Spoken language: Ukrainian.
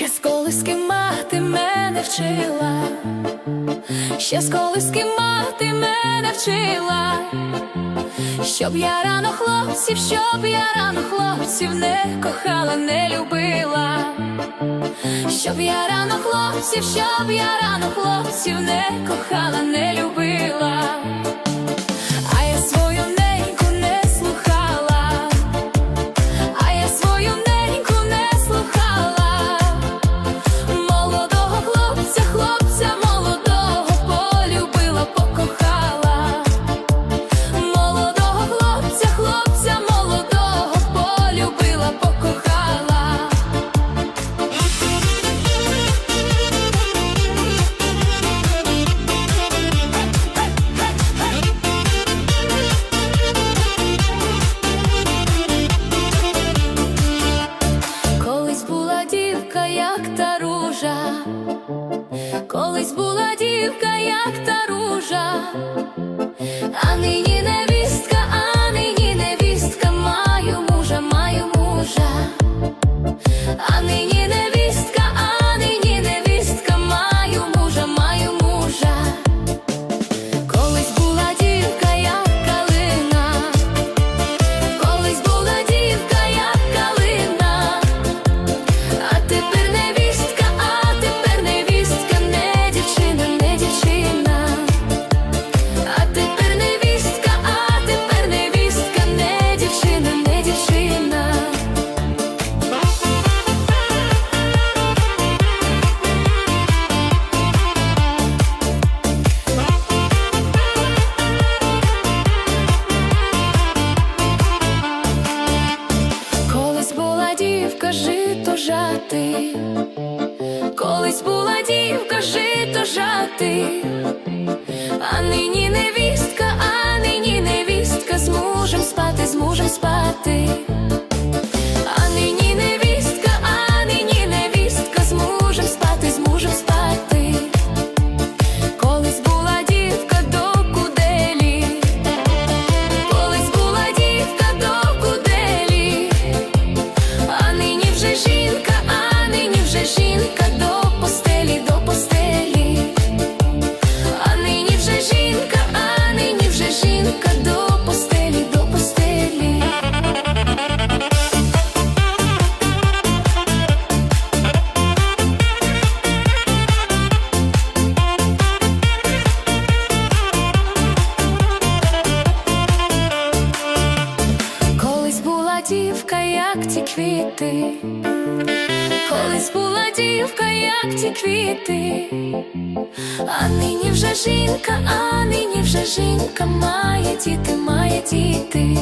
Ще з колиски мати мене вчила, ще з колиски мати мене вчила, щоб я рано хлопців, щоб я рано хлопців не кохала, не любила, щоб я рано хлопців, щоб я рано хлопців не кохала, не любила, та колись була дівка, як та ружа, а нині невістка, а нині невістка, маю мужа, маю мужа, а нині невістка, жито жати, колись була дівка жито жати, квіти, колись була дівка, як ті квіти, а нині вже жінка, а нині вже жінка. Має діти, має діти.